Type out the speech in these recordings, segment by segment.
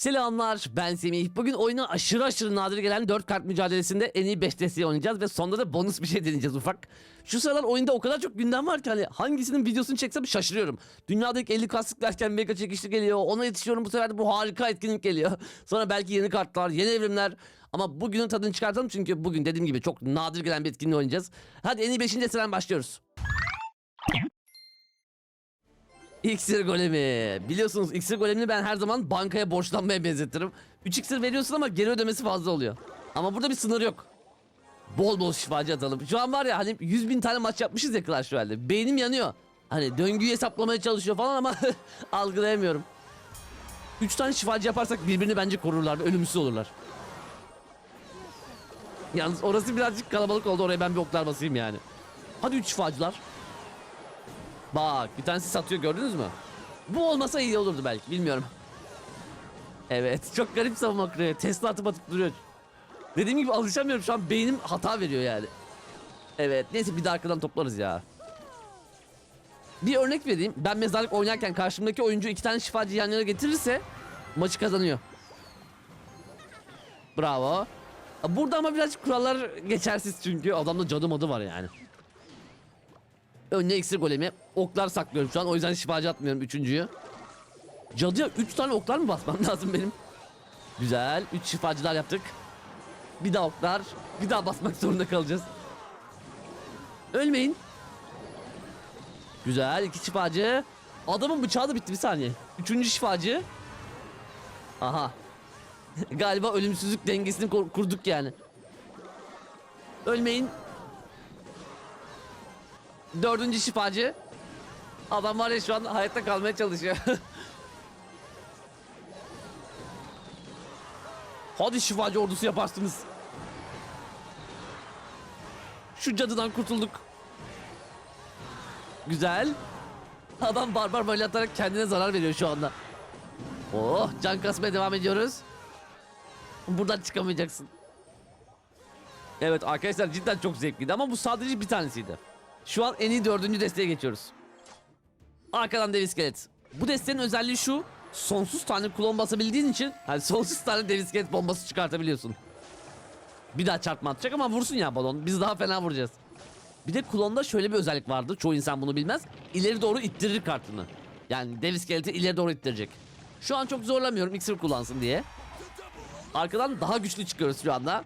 Selamlar ben Semih. Bugün oyuna aşırı aşırı nadir gelen 4 kart mücadelesinde en iyi 5 desteği oynayacağız ve sonunda da bonus bir şey deneyeceğiz ufak. Şu sıralar oyunda o kadar çok gündem var ki hani hangisinin videosunu çeksem şaşırıyorum. Dünyadaki 50 kastık derken mega çekişli geliyor. Ona yetişiyorum bu sefer de bu harika etkinlik geliyor. Sonra belki yeni kartlar, yeni evrimler. Ama bugünün tadını çıkartalım çünkü bugün dediğim gibi çok nadir gelen bir etkinliği oynayacağız. Hadi en iyi 5. desteden başlıyoruz. İksir golemi. Biliyorsunuz iksir golemini ben her zaman bankaya borçlanmaya benzetirim. 3 iksir veriyorsun ama geri ödemesi fazla oluyor. Ama burada bir sınır yok. Bol bol şifacı atalım. Şu an var ya hani 100 bin tane maç yapmışız ya Clash Royale'de. Beynim yanıyor. Hani döngüyü hesaplamaya çalışıyor falan ama algılayamıyorum. 3 tane şifacı yaparsak birbirini bence korurlar ve ölümsüz olurlar. Yalnız orası birazcık kalabalık oldu. Oraya ben bir oklar basayım yani. Hadi 3 şifacılar. Bak bir tanesi satıyor gördünüz mü? Bu olmasa iyi olurdu belki bilmiyorum. Evet çok garip savunma kuruyor. Tesla atıp atıp duruyor. Dediğim gibi alışamıyorum şu an beynim hata veriyor yani. Evet neyse bir de arkadan toplarız ya. Bir örnek vereyim. Ben mezarlık oynarken karşımdaki oyuncu iki tane şifacı yan yana getirirse maçı kazanıyor. Bravo. Burada ama birazcık kurallar geçersiz çünkü adamda cadı madı var yani. Önüne iksir golemi. Oklar saklıyorum şu an. O yüzden şifacı atmıyorum üçüncüyü. Cadıya 3 tane oklar mı basmam lazım benim? Güzel. 3 şifacılar yaptık. Bir daha oklar. Bir daha basmak zorunda kalacağız. Ölmeyin. Güzel. iki şifacı. Adamın bıçağı da bitti bir saniye. Üçüncü şifacı. Aha. Galiba ölümsüzlük dengesini kur- kurduk yani. Ölmeyin. Dördüncü şifacı. Adam var ya şu an hayatta kalmaya çalışıyor. Hadi şifacı ordusu yaparsınız. Şu cadıdan kurtulduk. Güzel. Adam barbar böyle atarak kendine zarar veriyor şu anda. Oh can kasmaya devam ediyoruz. Buradan çıkamayacaksın. Evet arkadaşlar cidden çok zevkliydi ama bu sadece bir tanesiydi. Şu an en iyi dördüncü desteğe geçiyoruz. Arkadan dev iskelet. Bu destenin özelliği şu. Sonsuz tane klon basabildiğin için hani sonsuz tane dev iskelet bombası çıkartabiliyorsun. Bir daha çarpma atacak ama vursun ya balon. Biz daha fena vuracağız. Bir de klonda şöyle bir özellik vardı. Çoğu insan bunu bilmez. İleri doğru ittirir kartını. Yani dev iskeleti ileri doğru ittirecek. Şu an çok zorlamıyorum iksir kullansın diye. Arkadan daha güçlü çıkıyoruz şu anda.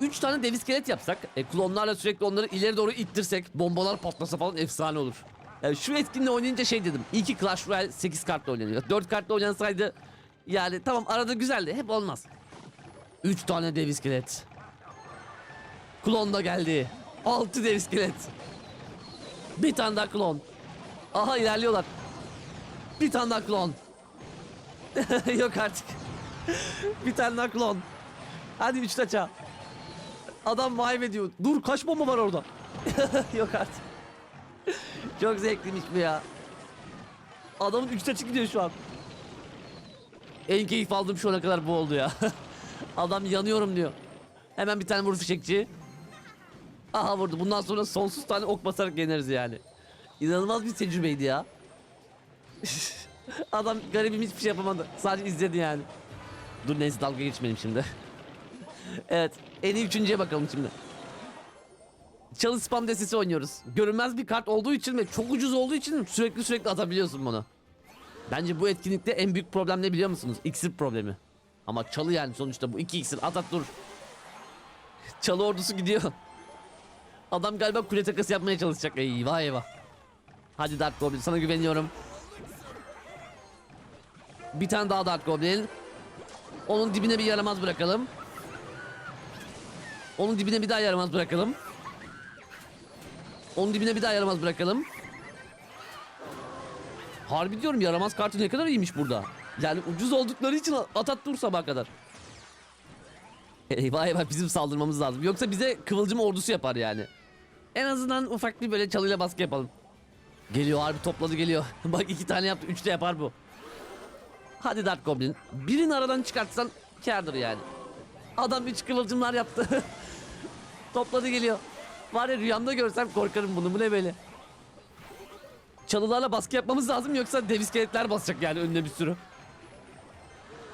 3 tane dev iskelet yapsak, e, klonlarla sürekli onları ileri doğru ittirsek, bombalar patlasa falan efsane olur. Yani şu etkinliği oynayınca şey dedim. İyi ki Clash Royale 8 kartla oynanıyor. 4 kartla oynansaydı yani tamam arada güzeldi. Hep olmaz. 3 tane dev iskelet. Klon da geldi. 6 dev iskelet. Bir tane daha klon. Aha ilerliyorlar. Bir tane daha klon. Yok artık. bir tane daha klon. Hadi 3 taça. Adam vibe ediyor. Dur kaç bomba var orada? Yok artık. Çok zevkliymiş bu ya. Adamın 3 taçı gidiyor şu an. En keyif aldığım şu ana kadar bu oldu ya. Adam yanıyorum diyor. Hemen bir tane vur fişekçi. Aha vurdu. Bundan sonra sonsuz tane ok basarak yeneriz yani. İnanılmaz bir tecrübeydi ya. Adam garibim hiçbir şey yapamadı. Sadece izledi yani. Dur neyse dalga geçmeyelim şimdi. Evet. En iyi üçüncüye bakalım şimdi. Çalı spam destesi oynuyoruz. Görünmez bir kart olduğu için ve çok ucuz olduğu için sürekli sürekli atabiliyorsun bunu. Bence bu etkinlikte en büyük problem ne biliyor musunuz? İksir problemi. Ama çalı yani sonuçta bu iki iksir at at dur. Çalı ordusu gidiyor. Adam galiba kule takası yapmaya çalışacak. Eyvah eyvah. Hadi Dark Goblin sana güveniyorum. Bir tane daha Dark Goblin. Onun dibine bir yaramaz bırakalım. Onun dibine bir daha yaramaz bırakalım. Onun dibine bir daha yaramaz bırakalım. Harbi diyorum yaramaz kartı ne kadar iyiymiş burada. Yani ucuz oldukları için at at dur sabaha kadar. Eyvah eyvah bizim saldırmamız lazım. Yoksa bize kıvılcım ordusu yapar yani. En azından ufak bir böyle çalıyla baskı yapalım. Geliyor harbi topladı geliyor. Bak iki tane yaptı. Üç de yapar bu. Hadi Dark Goblin. Birini aradan çıkartsan kârdır yani. Adam üç kıvılcımlar yaptı. topladı geliyor. Var ya rüyamda görsem korkarım bunu. Bu ne böyle? Çalılarla baskı yapmamız lazım yoksa dev iskeletler basacak yani önüne bir sürü.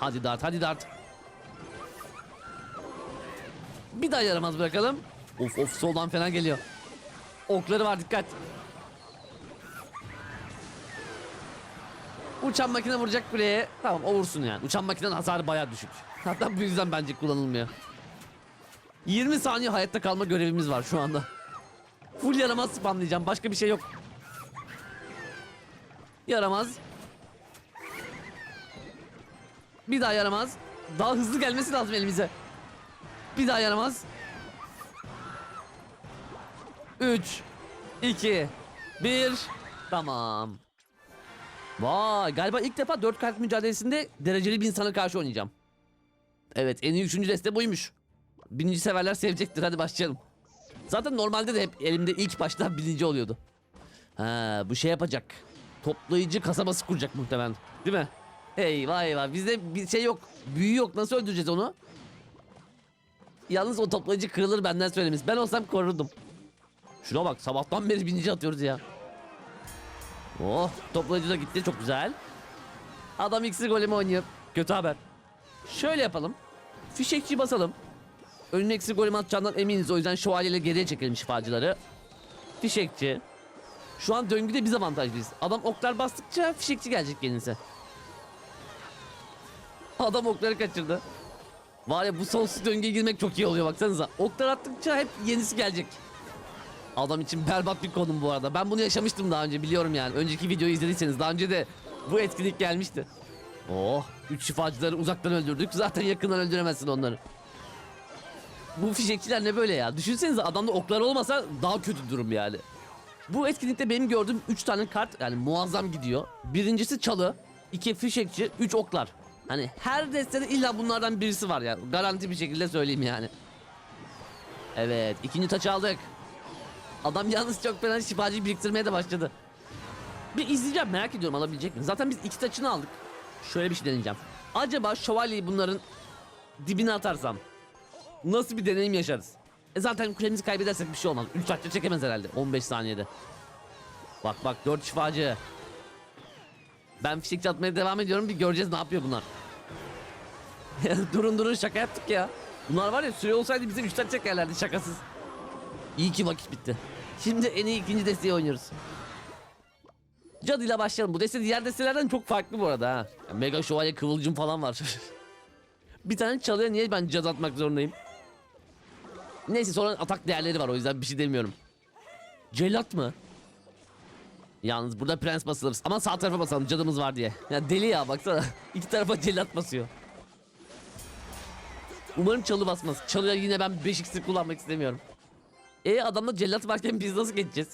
Hadi dart hadi dart. Bir daha yaramaz bırakalım. Of of soldan fena geliyor. Okları var dikkat. Uçan makine vuracak kuleye. Tamam o vursun yani. Uçan makinenin hasarı bayağı düşük. Hatta bu yüzden bence kullanılmıyor. 20 saniye hayatta kalma görevimiz var şu anda. Full yaramaz spamlayacağım. Başka bir şey yok. Yaramaz. Bir daha yaramaz. Daha hızlı gelmesi lazım elimize. Bir daha yaramaz. 3 2 1 Tamam. Vay galiba ilk defa 4 kart mücadelesinde dereceli bir insana karşı oynayacağım. Evet en iyi 3. deste buymuş. Birinci severler sevecektir hadi başlayalım. Zaten normalde de hep elimde ilk başta birinci oluyordu. Ha bu şey yapacak. Toplayıcı kasabası kuracak muhtemelen. Değil mi? Eyvah eyvah bizde bir şey yok. Büyü yok nasıl öldüreceğiz onu? Yalnız o toplayıcı kırılır benden söylemiş. Ben olsam korurdum. Şuna bak sabahtan beri bininci atıyoruz ya. Oh toplayıcı da gitti çok güzel. Adam iksir golemi oynuyor. Kötü haber. Şöyle yapalım. Fişekçi basalım. Önüne iksir golemi atacağından eminiz. O yüzden şövalyeyle geriye çekelim şifacıları. Fişekçi. Şu an döngüde biz avantajlıyız. Adam oklar bastıkça fişekçi gelecek kendinize. Adam okları kaçırdı. Var ya bu sonsuz döngüye girmek çok iyi oluyor baksanıza. Oklar attıkça hep yenisi gelecek. Adam için berbat bir konum bu arada. Ben bunu yaşamıştım daha önce biliyorum yani. Önceki videoyu izlediyseniz daha önce de bu etkinlik gelmişti. Oh, üç şifacıları uzaktan öldürdük. Zaten yakından öldüremezsin onları. Bu fişekçiler ne böyle ya? Düşünsenize adamda oklar olmasa daha kötü durum yani. Bu etkinlikte benim gördüğüm 3 tane kart yani muazzam gidiyor. Birincisi çalı, iki fişekçi, 3 oklar. Hani her destede illa bunlardan birisi var ya. Garanti bir şekilde söyleyeyim yani. Evet, ikinci taçı aldık. Adam yalnız çok fena şifacıyı biriktirmeye de başladı. Bir izleyeceğim merak ediyorum alabilecek mi? Zaten biz iki taçını aldık. Şöyle bir şey deneyeceğim. Acaba şövalyeyi bunların dibine atarsam nasıl bir deneyim yaşarız? E zaten kulemizi kaybedersek bir şey olmaz. 3 taçta çekemez herhalde 15 saniyede. Bak bak 4 şifacı. Ben fişekçi atmaya devam ediyorum bir göreceğiz ne yapıyor bunlar. durun durun şaka yaptık ya. Bunlar var ya süre olsaydı bize 3 taç çekerlerdi şakasız. İyi ki vakit bitti. Şimdi en iyi ikinci desteği oynuyoruz. Cadı ile başlayalım. Bu deste diğer destelerden çok farklı bu arada ha. Ya Mega şövalye kıvılcım falan var. bir tane çalıya niye ben cadı atmak zorundayım? Neyse sonra atak değerleri var o yüzden bir şey demiyorum. Cellat mı? Yalnız burada prens basılır. Ama sağ tarafa basalım cadımız var diye. Ya deli ya baksana. İki tarafa cellat basıyor. Umarım çalı basmaz. Çalıya yine ben 5x'lik kullanmak istemiyorum. E adamla cellat varken biz nasıl geçeceğiz?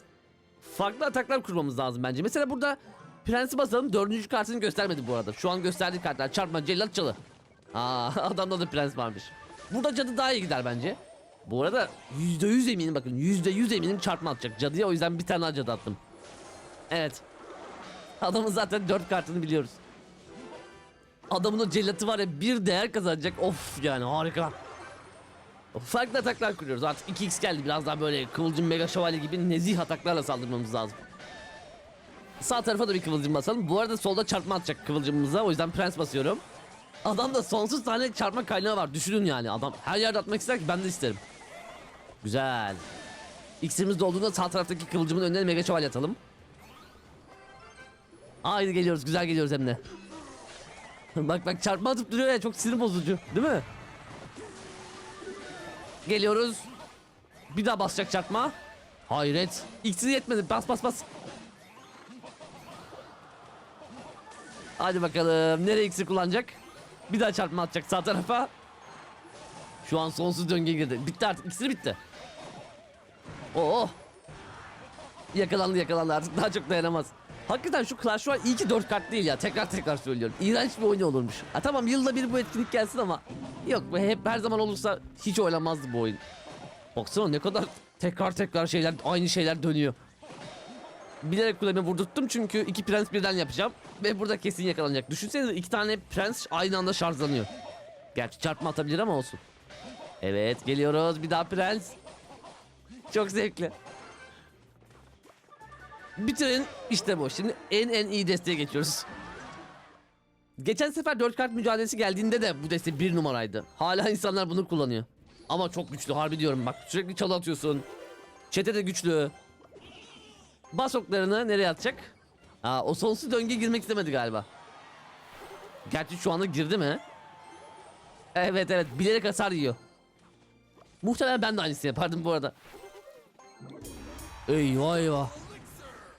Farklı ataklar kurmamız lazım bence. Mesela burada prensi basalım dördüncü kartını göstermedi bu arada. Şu an gösterdiği kartlar çarpma cellat çalı. Aa adamda da prens varmış. Burada cadı daha iyi gider bence. Bu arada yüzde yüz eminim bakın yüzde yüz eminim çarpma atacak cadıya o yüzden bir tane daha cadı attım. Evet. Adamın zaten dört kartını biliyoruz. Adamın o cellatı var ya bir değer kazanacak. Of yani harika. Farklı ataklar kuruyoruz. Artık 2x geldi. Biraz daha böyle kıvılcım mega şövalye gibi nezih ataklarla saldırmamız lazım. Sağ tarafa da bir kıvılcım basalım. Bu arada solda çarpma atacak kıvılcımımıza. O yüzden prens basıyorum. Adamda sonsuz tane çarpma kaynağı var. Düşünün yani. Adam her yerde atmak ister ki ben de isterim. Güzel. X'imiz dolduğunda sağ taraftaki kıvılcımın önüne mega şövalye atalım. Haydi geliyoruz. Güzel geliyoruz hem de. bak bak çarpma atıp duruyor ya. Çok sinir bozucu. Değil mi? Geliyoruz. Bir daha basacak çarpma. Hayret. İksiri yetmedi. Bas bas bas. Hadi bakalım. Nereye iksir kullanacak? Bir daha çarpma atacak sağ tarafa. Şu an sonsuz döngüye girdi. Bitti artık. İksiri bitti. Oo. Yakalandı yakalandı artık daha çok dayanamaz. Hakikaten şu Clash Royale iyi ki 4 kart değil ya. Tekrar tekrar söylüyorum. İğrenç bir oyun olurmuş. Ha tamam yılda bir bu etkinlik gelsin ama yok hep her zaman olursa hiç oynanmazdı bu oyun. Baksana ne kadar tekrar tekrar şeyler aynı şeyler dönüyor. Bilerek kulemi vurdurttum çünkü iki prens birden yapacağım ve burada kesin yakalanacak. Düşünsenize iki tane prens aynı anda şarjlanıyor. Gerçi çarpma atabilir ama olsun. Evet geliyoruz bir daha prens. Çok zevkli. Bitirin işte bu. Şimdi en en iyi desteğe geçiyoruz. Geçen sefer 4 kart mücadelesi geldiğinde de bu deste bir numaraydı. Hala insanlar bunu kullanıyor. Ama çok güçlü harbi diyorum bak sürekli çalı atıyorsun. Çete de güçlü. Bas oklarını nereye atacak? Aa, o sonsuz döngüye girmek istemedi galiba. Gerçi şu anda girdi mi? Evet evet bilerek hasar yiyor. Muhtemelen ben de aynısını yapardım bu arada. Eyvah eyvah.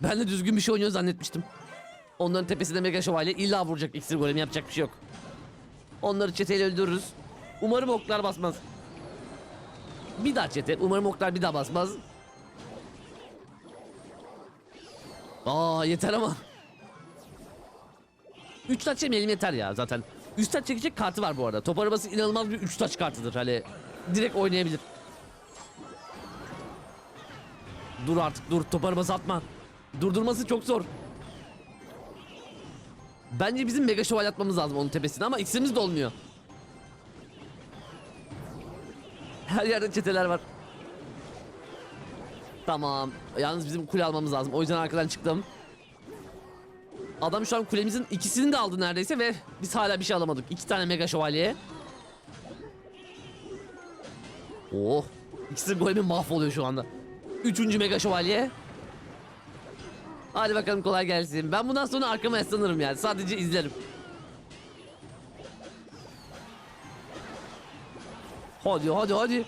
Ben de düzgün bir şey oynuyor zannetmiştim. Onların tepesinde mega şövalye illa vuracak iksir golemi yapacak bir şey yok. Onları çeteyle öldürürüz. Umarım oklar basmaz. Bir daha çete. Umarım oklar bir daha basmaz. Aa yeter ama. 3 taç yemeyelim yeter ya zaten. Üst taç çekecek kartı var bu arada. Top arabası inanılmaz bir 3 taç kartıdır. Hani direkt oynayabilir. Dur artık dur top arabası atma. Durdurması çok zor. Bence bizim mega şövalye atmamız lazım onun tepesine ama iksirimiz de olmuyor. Her yerde çeteler var. Tamam. Yalnız bizim kule almamız lazım. O yüzden arkadan çıktım. Adam şu an kulemizin ikisini de aldı neredeyse ve biz hala bir şey alamadık. İki tane mega şövalye. Oh. İkisi golemi mahvoluyor şu anda. Üçüncü mega şövalye. Hadi bakalım kolay gelsin. Ben bundan sonra arkama yaslanırım yani. Sadece izlerim. Hadi hadi hadi.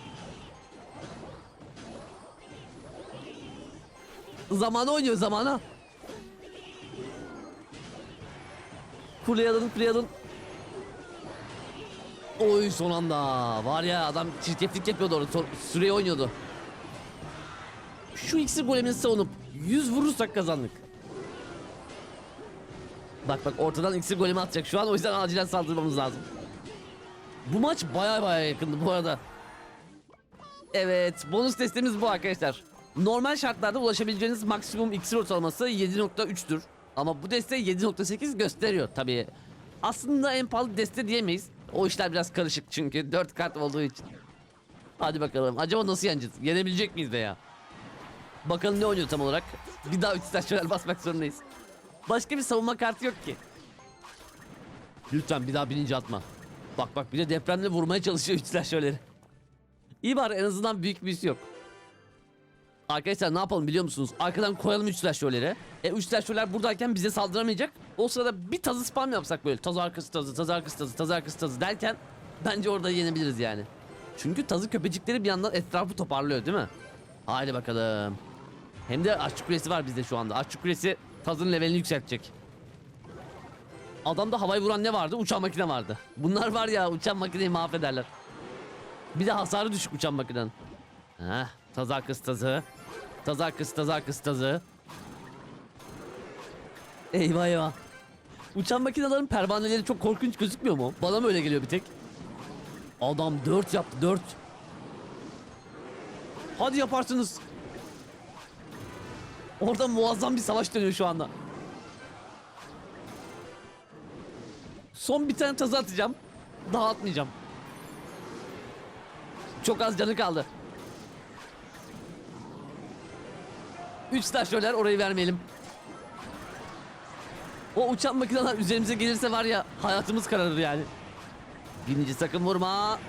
Zamana oynuyor zamana. Kuleye alın. Oy son anda. Var ya adam çirkeflik yapıyordu orada. Süreyi oynuyordu. Şu iksir golemini savunup 100 vurursak kazandık. Bak bak ortadan iksir golemi atacak şu an o yüzden acilen saldırmamız lazım. Bu maç baya baya yakındı bu arada. Evet bonus testimiz bu arkadaşlar. Normal şartlarda ulaşabileceğiniz maksimum iksir ortalaması 7.3'tür. Ama bu deste 7.8 gösteriyor tabii. Aslında en pahalı deste diyemeyiz. O işler biraz karışık çünkü 4 kart olduğu için. Hadi bakalım acaba nasıl yeneceğiz? Yenebilecek miyiz de ya? Bakalım ne oynuyor tam olarak. Bir daha 3 stasyoner basmak zorundayız. Başka bir savunma kartı yok ki. Lütfen bir daha bininci atma. Bak bak bir de depremle vurmaya çalışıyor 3 stasyonerleri. İyi bari en azından büyük bir üs yok. Arkadaşlar ne yapalım biliyor musunuz? Arkadan koyalım 3 slasher'leri. E 3 slasher'ler buradayken bize saldıramayacak. O sırada bir tazı spam yapsak böyle. Taz arkası tazı, taz arkası tazı, taz arkası tazı derken bence orada yenebiliriz yani. Çünkü tazı köpecikleri bir yandan etrafı toparlıyor değil mi? Haydi bakalım. Hem de aşçı kulesi var bizde şu anda. Aşçı kulesi tazın levelini yükseltecek. Adamda havayı vuran ne vardı? Uçan makine vardı. Bunlar var ya uçan makineyi mahvederler. Bir de hasarı düşük uçan makinen. Heh, taz arkası tazı. Taz arkası taz arkası tazı. Eyvah eyvah. Uçan makinelerin pervaneleri çok korkunç gözükmüyor mu? Bana mı öyle geliyor bir tek? Adam 4 yaptı 4. Hadi yaparsınız. Orada muazzam bir savaş dönüyor şu anda. Son bir tane tazı atacağım. Daha atmayacağım. Çok az canı kaldı. Üç stajyerler orayı vermeyelim. O uçan makineler üzerimize gelirse var ya hayatımız kararır yani. Birinci sakın vurma.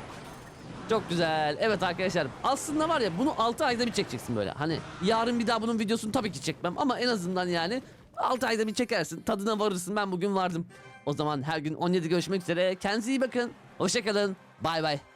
Çok güzel. Evet arkadaşlar aslında var ya bunu 6 ayda bir çekeceksin böyle. Hani yarın bir daha bunun videosunu tabii ki çekmem ama en azından yani 6 ayda bir çekersin. Tadına varırsın ben bugün vardım. O zaman her gün 17 görüşmek üzere. Kendinize iyi bakın. Hoşçakalın. Bay bay.